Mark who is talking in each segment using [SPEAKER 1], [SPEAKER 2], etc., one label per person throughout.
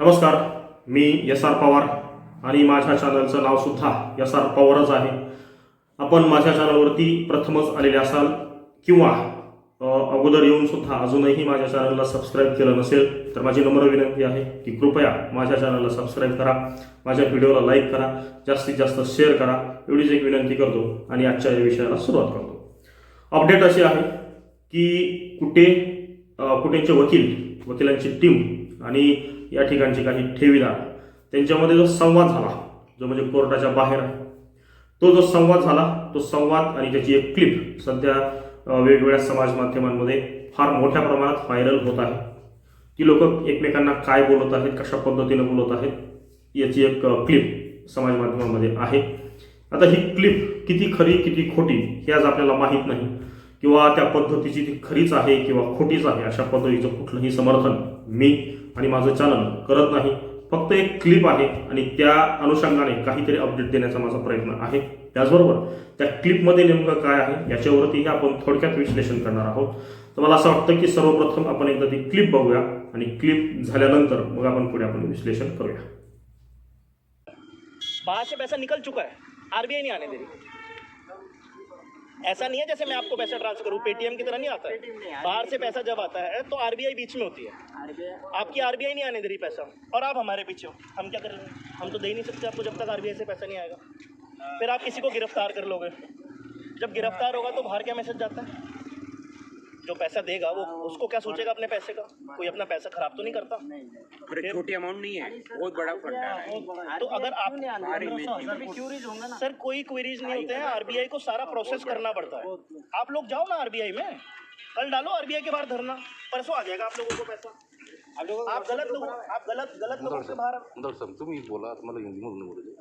[SPEAKER 1] नमस्कार मी S R Pawar आणि माझ्या चॅनलचं नावसुद्धा एस आर पवारच आहे. आपण माझ्या चॅनलवरती प्रथमच आलेले असाल किंवा अगोदर येऊन सुद्धा अजूनही माझ्या चॅनलला सबस्क्राईब केलं नसेल तर माझी नम्र विनंती आहे की कृपया माझ्या चॅनलला सबस्क्राईब करा माझ्या व्हिडिओला लाईक करा जास्तीत जास्त शेअर करा एवढीच एक विनंती करतो आणि आजच्या या विषयाला सुरुवात करतो. अपडेट अशी आहे की कुठे कुठेचे वकील वकिलांची टीम आणि या ठिकाणचे काही ठेवीदार त्यांच्यामध्ये जो संवाद झाला जो म्हणजे कोर्टाच्या बाहेर आहे तो जो संवाद झाला तो संवाद आणि त्याची एक क्लिप सध्या वेगवेगळ्या समाज माध्यमांमध्ये फार मोठ्या प्रमाणात व्हायरल होत आहे. ती लोक एकमेकांना काय बोलत आहेत कशा पद्धतीनं बोलत आहेत याची एक क्लिप समाज माध्यमांमध्ये आहे. आता ही क्लिप किती खरी किती खोटी हे आज आपल्याला माहीत नाही. किंवा त्या पद्धतीची ती खरीच आहे किंवा खोटीच आहे अशा पद्धतीचं कुठलंही समर्थन मी आणि माझं चॅनल करत नाही. फक्त एक क्लिप आहे आणि त्या अनुषंगाने काहीतरी अपडेट देण्याचा माझा प्रयत्न आहे. त्याचबरोबर त्या क्लिपमध्ये नेमकं काय आहे याच्यावरतीही आपण थोडक्यात विश्लेषण करणार आहोत. तर मला असं वाटतं की सर्वप्रथम आपण एकदा ती क्लिप बघूया आणि क्लिप झाल्यानंतर मग आपण पुढे आपण विश्लेषण करूया.
[SPEAKER 2] बाहर से पैसा निकल चुका है. आरबीआई नहीं आने दे रही. ऐसा नहीं है जैसे मैं आपको पैसा ट्रांसफ़र करूँ पेटीएम की तरह नहीं आता है। बाहर से पैसा जब आता है तो आरबीआई बीच में होती है। आपकी आरबीआई नहीं आने दे रही पैसा और आप हमारे पीछे हो। हम क्या करेंगे हम तो दे ही नहीं सकते आपको जब तक आरबीआई से पैसा नहीं आएगा। फिर आप किसी को गिरफ़्तार कर लोगे। जब गिरफ़्तार होगा तो बाहर क्या मैसेज जाता है? जो पैसा देगा वो उसको क्या सोचेगा अपने पैसे का? कोई अपना पैसा खराब तो नहीं करता?
[SPEAKER 3] छोटी अमाउंट नहीं है बहुत बड़ा फंड है।
[SPEAKER 2] तो अगर आप सर कोई क्वेरीज नहीं होते हैं। आरबीआई को सारा प्रोसेस करना पड़ता है। आप लोग जाओ ना आरबीआई में। कल डालो आरबीआई के बाहर धरना। परसों आ जाएगा आप लोगों को पैसा। आप गलत लोगों आप गलत गलत लोगों से बाहर
[SPEAKER 4] सर तुम्ही बोला आता मला हिंदीमधून बोलू दे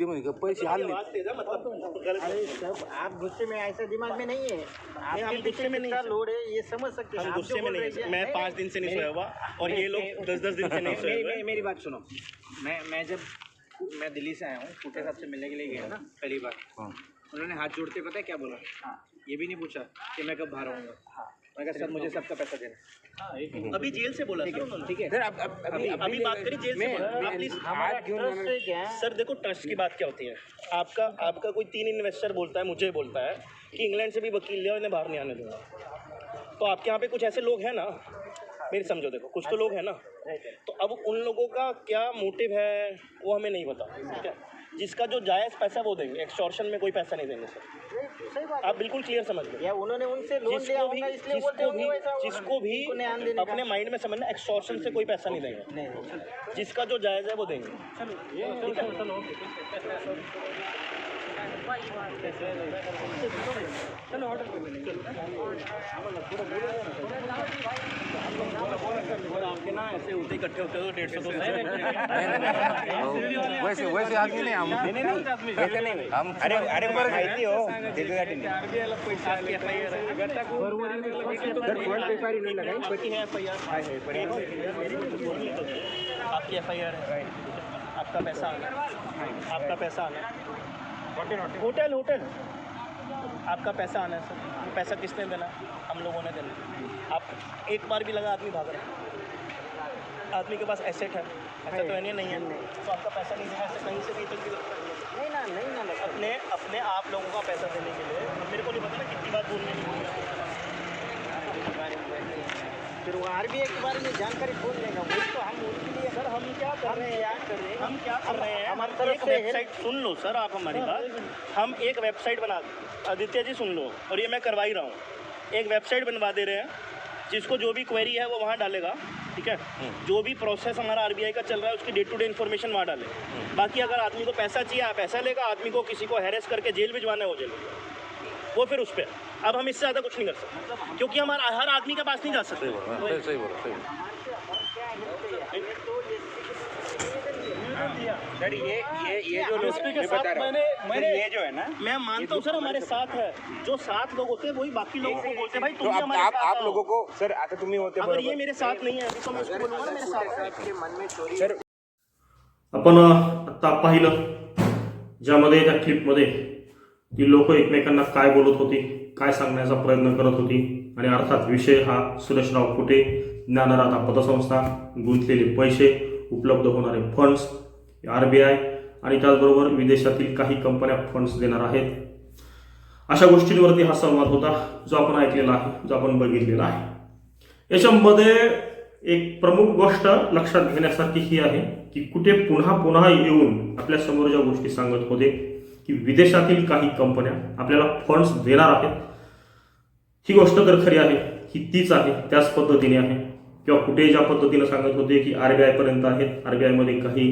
[SPEAKER 4] ते म्हणे का पैसे हल्ले
[SPEAKER 2] आवाज़ मतलब
[SPEAKER 5] अरे सब आप गुस्से में ऐसा दिमाग में नहीं है।
[SPEAKER 2] हम
[SPEAKER 5] आपके
[SPEAKER 2] गुस्से में नहीं
[SPEAKER 5] लोड है ये समझ सकते हैं।
[SPEAKER 2] गुस्से में नहीं हैं।
[SPEAKER 5] हैं,
[SPEAKER 2] मैं पाँच दिन से नहीं सोया हुआ और ये लोग दस दस दिन से नहीं सोए
[SPEAKER 5] मेरी-
[SPEAKER 2] हुए
[SPEAKER 5] मेरी- बात सुनो। मैं मैं जब मैं दिल्ली से आया हूँ फूटे साहब से मिलने के लिए गया ना पहली बार। उन्होंने हाथ जोड़ते पता है क्या बोला? हाँ। ये भी नहीं पूछा कि मैं कब बाहर आऊँगा। मैं कहा सर मुझे सबका पैसा देना
[SPEAKER 2] अभी जेल से बोला सर उन्होंने।
[SPEAKER 5] ठीक है।
[SPEAKER 3] सर अब अभी
[SPEAKER 2] अभी बात करिए जेल से बोला। आप प्लीज़
[SPEAKER 5] हमारा ट्रस्ट है
[SPEAKER 2] सर देखो ट्रस्ट की बात क्या होती है? आपका आपका कोई तीन इन्वेस्टर बोलता है मुझे बोलता है कि इंग्लैंड से भी वकील लिया इन्हें बाहर नहीं आने दूँगा। तो आपके यहाँ पे कुछ ऐसे लोग हैं ना? मेरी समझो देखो कुछ तो लोग हैं ना? तो अब उन लोगों का क्या मोटिव है वो हमें नहीं पता ठीक है? जिसका जो जायज़ पैसा वो देंगे एक्सटॉर्शन में कोई पैसा नहीं देंगे सर आप बिल्कुल क्लियर समझ
[SPEAKER 5] गए उन्होंने उनसे लोन लिया
[SPEAKER 2] जिसको भी
[SPEAKER 5] इसलिए
[SPEAKER 2] जिसको भी जिसको भी अपने माइंड में समझना एक्सटॉर्शन से कोई पैसा नहीं देंगे जिसका जो जायज़ है वो देंगे आपके ना ऐसे होते इकट्ठे होते हो डेढ़ सौ दो
[SPEAKER 4] वैसे वैसे आदमी नाही हम
[SPEAKER 3] वैसे नहीं हम अरे अरे माहिती हो त्याच्यासाठी नाही.
[SPEAKER 2] आपकी एफ आई आर आपकी एफ आई आर है आपका पैसा आना आपका पैसा आना होटल होटल। आपका पैसा आना है सर। वो पैसा किसने देना? हम लोगों ने देना। आप एक बार भी लगा आदमी भाग रहा है। आदमी के पास एसेट है। ऐसा तो है नहीं नहीं है। तो आपका पैसा नहीं देना ऐसे कहीं से कहीं तक भी
[SPEAKER 5] नहीं ना नहीं ना
[SPEAKER 2] अपने अपने आप लोगों का पैसा देने के लिए। मेरे को नहीं पता ना कितनी बात बोलने की।
[SPEAKER 5] फिर वो आरबीआई के बारे में जानकारी खोल लेगा। वो तो हम उनके लिए
[SPEAKER 2] सर हम क्या कर रहे हैं?
[SPEAKER 5] याद कर रहे हैं।
[SPEAKER 2] हम क्या कर रहे हैं?
[SPEAKER 5] हमारी तरफ़
[SPEAKER 2] एक
[SPEAKER 5] से
[SPEAKER 2] वेबसाइट सुन लो सर आप हमारी बात। हम एक वेबसाइट बना आदित्य जी सुन लो और ये मैं करवा ही रहा हूँ। एक वेबसाइट बनवा दे रहे हैं जिसको जो भी क्वेरी है वो वहाँ डालेगा ठीक है? जो भी प्रोसेस हमारा आरबीआई का चल रहा है उसकी डे टू डे इन्फॉर्मेशन वहाँ डाले। बाकी अगर आदमी को पैसा चाहिए आप पैसा लेगा आदमी को किसी को हैरेस करके जेल भिजवाना है वो जेल। वो फिर उस पर अब हम इससे ज़्यादा कुछ नहीं कर सकते। क्योंकि हमारा हर आदमी के पास नहीं जा सकते।
[SPEAKER 4] सही बोला सही सही बोला सही
[SPEAKER 3] ये ये ये जो लोग बता रहा हूँ। सर, ये जो है ना
[SPEAKER 2] मैं मानता हूँ सर हमारे साथ है। जो सात लोग होते हैं वही बाकी लोगों को बोलते हैं भाई
[SPEAKER 3] तो
[SPEAKER 2] तुम
[SPEAKER 3] आप
[SPEAKER 2] हमारे
[SPEAKER 3] आप आप लोगों को सर आता तुम्ही होते
[SPEAKER 2] अगर ये मेरे साथ नहीं है तो मैं उसको बोलूँगा मेरे साथ
[SPEAKER 5] मन में चोरी
[SPEAKER 3] सर
[SPEAKER 1] आपण आता पाहिलं ज्यामध्ये त्या क्लिपमध्ये ती लोक एकमेकांना काय बोलत होती? काय सांगण्याचा प्रयत्न करत होती. आणि अर्थात विषय हा सुरेशराव कुटे ज्ञानराधा पतसंस्था गुंतलेले पैसे उपलब्ध होणारे फंड्स आर बी आय आणि त्याचबरोबर विदेशातील काही कंपन्या फंड्स देणार आहेत. अशा गोष्टींवरती हा संवाद होता जो आपण ऐकलेला आहे जो आपण बघितलेला आहे. याच्यामध्ये एक प्रमुख गोष्ट लक्षात घेण्यासारखी ही आहे की कुठे पुन्हा पुन्हा येऊन आपल्यासमोर ज्या गोष्टी सांगत होते की विदेशातील काही कंपन्या आपल्याला फंड्स देणार आहेत ही गोष्ट तर खरी आहे ही तीच आहे त्याच पद्धतीने आहे. किंवा कुठे ज्या पद्धतीनं सांगत होते की आरबीआय पर्यंत आहेत बी आयमध्ये काही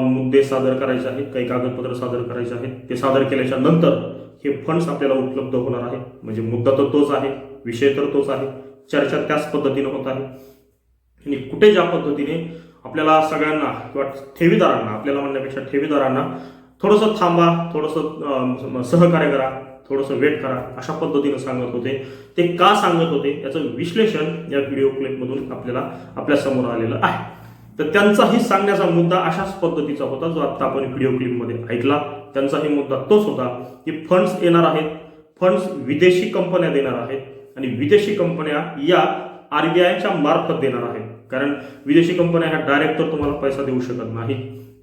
[SPEAKER 1] मुद्दे सादर करायचे आहेत काही कागदपत्र सादर करायचे आहेत ते सादर केल्याच्यानंतर हे फंड्स आपल्याला उपलब्ध होणार आहे म्हणजे मुद्दा तर तोच आहे विषय तर तोच आहे चर्चा त्याच पद्धतीनं होत आहे. आणि कुठे ज्या पद्धतीने आपल्याला सगळ्यांना किंवा ठेवीदारांना आपल्याला म्हणण्यापेक्षा ठेवीदारांना थोडंसं थांबा थोडंसं सहकार्य करा थोडंसं वेट करा. अशा पद्धतीनं सांगत होते. ते का सांगत होते? याचं विश्लेषण या व्हिडिओ क्लिपमधून आपल्याला आपल्यासमोर आलेलं आहे. तर त्यांचाही सांगण्याचा मुद्दा अशाच पद्धतीचा होता जो आता आपण व्हिडिओ क्लिपमध्ये ऐकला. त्यांचाही मुद्दा तोच होता की फंड्स येणार आहेत फंड्स विदेशी कंपन्या देणार आहेत आणि विदेशी कंपन्या या आर बी आयच्या मार्फत देणार आहेत. कारण विदेशी कंपन्या ह्या डायरेक्ट तर तुम्हाला पैसा देऊ शकत नाही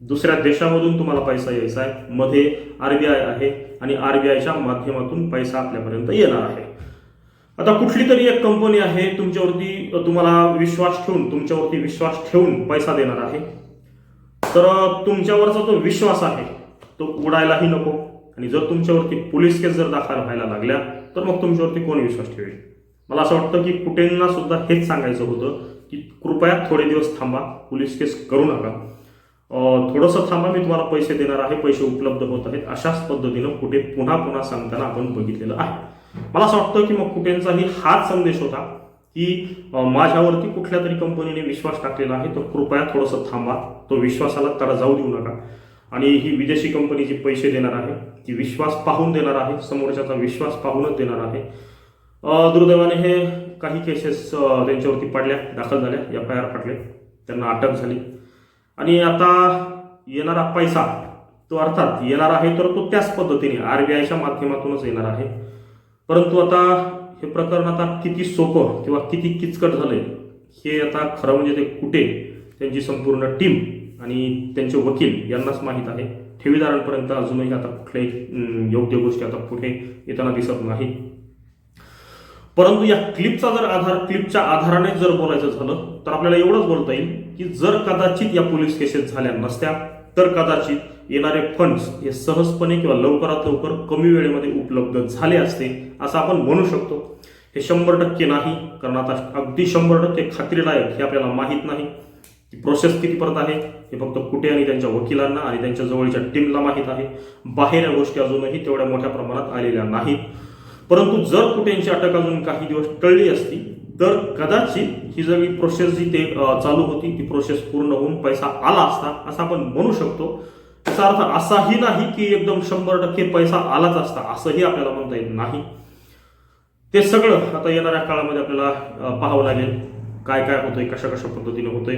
[SPEAKER 1] दुसऱ्या देशामधून तुम्हाला पैसा यायचा आहे. मध्ये आरबीआय आहे आणि आरबीआयच्या माध्यमातून पैसा आपल्यापर्यंत येणार आहे. आता कुठली तरी एक कंपनी आहे तुमच्यावरती तुम्हाला विश्वास ठेवून तुमच्यावरती विश्वास ठेवून पैसा देणार आहे. तर तुमच्यावरचा जो विश्वास आहे तो उडायलाही नको. आणि जर तुमच्यावरती पोलीस केस जर दाखल व्हायला लागल्या तर मग तुमच्यावरती कोण विश्वास ठेवेल? मला असं वाटतं की कुटेंना सुद्धा हेच सांगायचं होतं की कृपया थोडे दिवस थांबा पोलीस केस करू नका. थोडंसं थांबा मी तुम्हाला पैसे देणार आहे पैसे उपलब्ध होत आहेत. अशाच पद्धतीनं कुठे पुन्हा पुन्हा सांगताना आपण बघितलेलं आहे. मला असं वाटतं की मग कुठेंचाही हाच संदेश होता की माझ्यावरती कुठल्या तरी कंपनीने विश्वास टाकलेला आहे तर कृपया थोडंसं थांबा. तो विश्वासाला तडा जाऊ देऊ नका. आणि ही विदेशी कंपनी जी पैसे देणार आहे ती विश्वास पाहून देणार आहे समोरच्याचा विश्वास पाहूनच देणार आहे. दुर्दैवाने हे काही केसेस त्यांच्यावरती पडल्या दाखल झाल्या एफ आय आर पडले त्यांना अटक झाली. आणि आता येणारा पैसा तो अर्थात येणार आहे तर तो त्याच पद्धतीने आर बी आयच्या माध्यमातूनच येणार आहे. परंतु आता हे प्रकरण आता किती सोपं किंवा किती किचकट झाले हे आता खरं म्हणजे ते कुठे? त्यांची संपूर्ण टीम आणि त्यांचे वकील यांनाच माहीत आहे. ठेवीदारांपर्यंत अजूनही आता कुठल्याही योग्य गोष्टी आता पुढे येताना दिसत नाही. परंतु या क्लिपचा जर आधार क्लिपच्या आधाराने जर बोलायचं झालं तर आपल्याला एवढंच बोलता येईल की जर कदाचित या पोलीस केसेस झाल्या नसत्या तर कदाचित येणारे फंड्स हे सहजपणे किंवा लवकरात लवकर कमी वेळेमध्ये उपलब्ध झाले असते असं आपण म्हणू शकतो. हे शंभर टक्के नाही कारण आता अगदी शंभर टक्के खात्रीलायक हे आपल्याला माहीत नाही. ती प्रोसेस किती परत आहे हे फक्त कुठे आणि त्यांच्या वकिलांना आणि त्यांच्या जवळच्या टीमला माहीत आहे. बाहेर या गोष्टी अजूनही तेवढ्या मोठ्या प्रमाणात आलेल्या नाहीत. परंतु जर कुठेंची अटक अजून काही दिवस टळली असती तर कदाचित ही सगळी प्रोसेस जी ते चालू होती ती प्रोसेस पूर्ण होऊन पैसा आला असता असं आपण म्हणू शकतो. याचा अर्थ असाही नाही की एकदम शंभर टक्के पैसा आलाच असता असंही आपल्याला म्हणता येत नाही. ते सगळं आता येणाऱ्या काळामध्ये आपल्याला पाहावं लागेल काय काय होतंय कशा कशा पद्धतीने होतंय.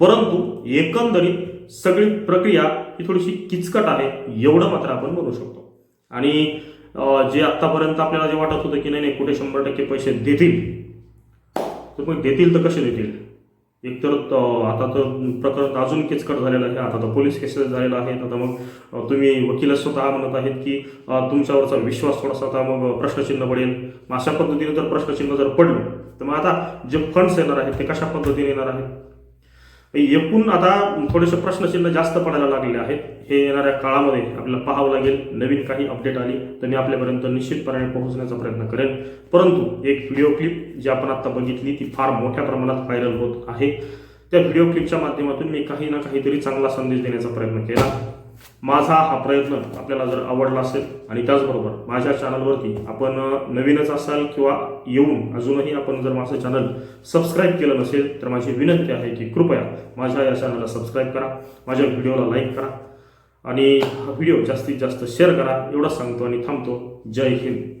[SPEAKER 1] परंतु एकंदरीत सगळी प्रक्रिया ही थोडीशी किचकट आहे एवढं मात्र आपण म्हणू शकतो. आणि जे आत्तापर्यंत आपल्याला जे वाटत होतं की नाही नाही कुठे शंभर टक्के पैसे देतील तर मग देतील तर कसे देतील? एकतर आता तर प्रकरण अजून किचकट झालेलं आहे आता तर पोलीस केसेस झालेला आहेत आता मग तुम्ही वकील स्वतः म्हणत आहेत की तुमच्यावरचा विश्वास थोडासा आता मग प्रश्नचिन्ह पडेल मग अशा पद्धतीने जर प्रश्नचिन्ह जर पडलं तर मग आता जे फंड्स येणार आहेत ते कशा पद्धतीने येणार आहेत? एकूण आता थोडेसे प्रश्नचिन्ह जास्त पडायला लागलेले आहेत. हे येणाऱ्या काळामध्ये आपल्याला पाहावं लागेल. नवीन काही अपडेट आली तर मी आपल्यापर्यंत निश्चितपणे पोहोचण्याचा प्रयत्न करेन. परंतु एक व्हिडिओ क्लिप जी आपण आत्ता बघितली ती फार मोठ्या प्रमाणात व्हायरल होत आहे. त्या व्हिडिओ क्लिपच्या माध्यमातून मी काही ना काहीतरी चांगला संदेश देण्याचा प्रयत्न केला. माझा हा प्रयत्न आपल्याला जर आवडला असेल आणि त्याचबरोबर माझ्या चॅनलवरती आपण नवीनच असाल किंवा येऊन अजूनही आपण जर माझं चॅनल सबस्क्राईब केलं नसेल तर माझी विनंती आहे की कृपया माझ्या या चॅनलला सबस्क्राईब करा माझ्या व्हिडिओला लाईक करा आणि हा व्हिडिओ जास्तीत जास्त शेअर करा. एवढं सांगतो आणि थांबतो. जय हिंद.